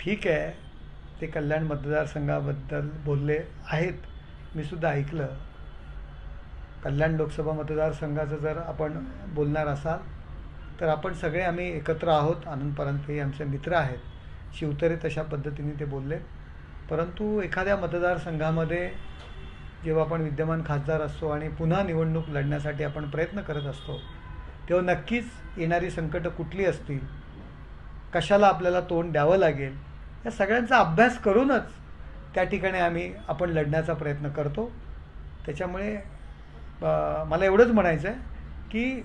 ठीक आहे ते कल्याण मतदारसंघाबद्दल बोलले आहेत. मी सुद्धा ऐकलं. कल्याण लोकसभा मतदारसंघाचं जर आपण बोलणार असाल तर आपण सगळे आम्ही एकत्र आहोत. आनंद परांजपे आमचे मित्र आहेत. शिवतरे तशा पद्धतीने ते बोलले. परंतु एखाद्या मतदारसंघामध्ये जेव्हा आपण विद्यमान खासदार असतो आणि पुन्हा निवडणूक लढण्यासाठी आपण प्रयत्न करत असतो तेव्हा नक्कीच येणारी संकटं कुठली असतील? कशाला आपल्याला तोंड द्यावं लागेल? या सगळ्यांचा अभ्यास करूनच त्या ठिकाणी आम्ही आपण लढण्याचा प्रयत्न करतो. त्याच्यामुळे मला एवढंच म्हणायचं आहे की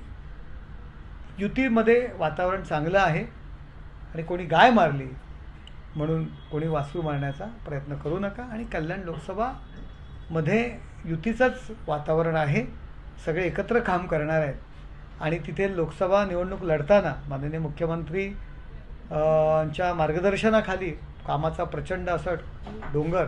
युतीमध्ये वातावरण चांगलं आहे आणि कोणी गाय मारली म्हणून कोणी वासरू मारण्याचा प्रयत्न करू नका आणि कल्याण लोकसभामध्ये युतीचंच वातावरण आहे. सगळे एकत्र काम करणार आहेत. आणि तिथे लोकसभा निवडणूक लढताना माननीय मुख्यमंत्री च्या मार्गदर्शनाखाली कामाचा प्रचंड असा डोंगर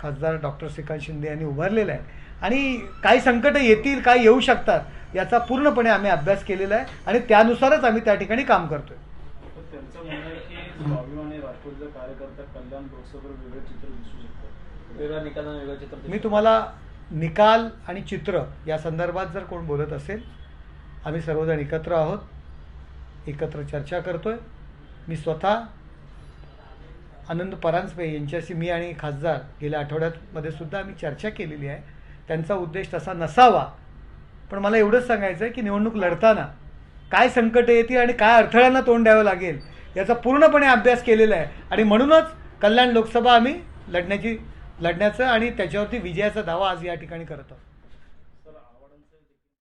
खासदार डॉक्टर श्रीकांत शिंदे यांनी उभारलेला आहे. आणि काही संकटं येतील काही येऊ शकतात याचा पूर्णपणे आम्ही अभ्यास केलेला आहे आणि त्यानुसारच आम्ही त्या ठिकाणी काम करतोय. पण त्यांचं म्हणणं आहे की स्वाभिमानी राष्ट्रवादीचा कार्यकर्ता कल्याण लोकसभेवर वेगळं चित्र दिसू शकतं. वेगळ्या निकालानं वेगळं चित्र मी. तुम्हाला निकाल आणि चित्र या संदर्भात जर कोण बोलत असेल आम्ही सर्वजण एकत्र आहोत एकत्र चर्चा करतोय. मी स्वतः आनंद परांजपे यांच्याशी मी आणि खासदार गेल्या आठवड्यामध्ये सुद्धा आम्ही चर्चा केलेली आहे. त्यांचा उद्देश तसा नसावा. पण मला एवढंच सांगायचं आहे की निवडणूक लढताना काय संकटं येतील आणि काय अडथळ्यांना तोंड द्यावं लागेल याचा पूर्णपणे अभ्यास केलेला आहे. आणि म्हणूनच कल्याण लोकसभा आम्ही लढण्याची लढण्याचं आणि त्याच्यावरती विजयाचा दावा आज या ठिकाणी करत आहोत.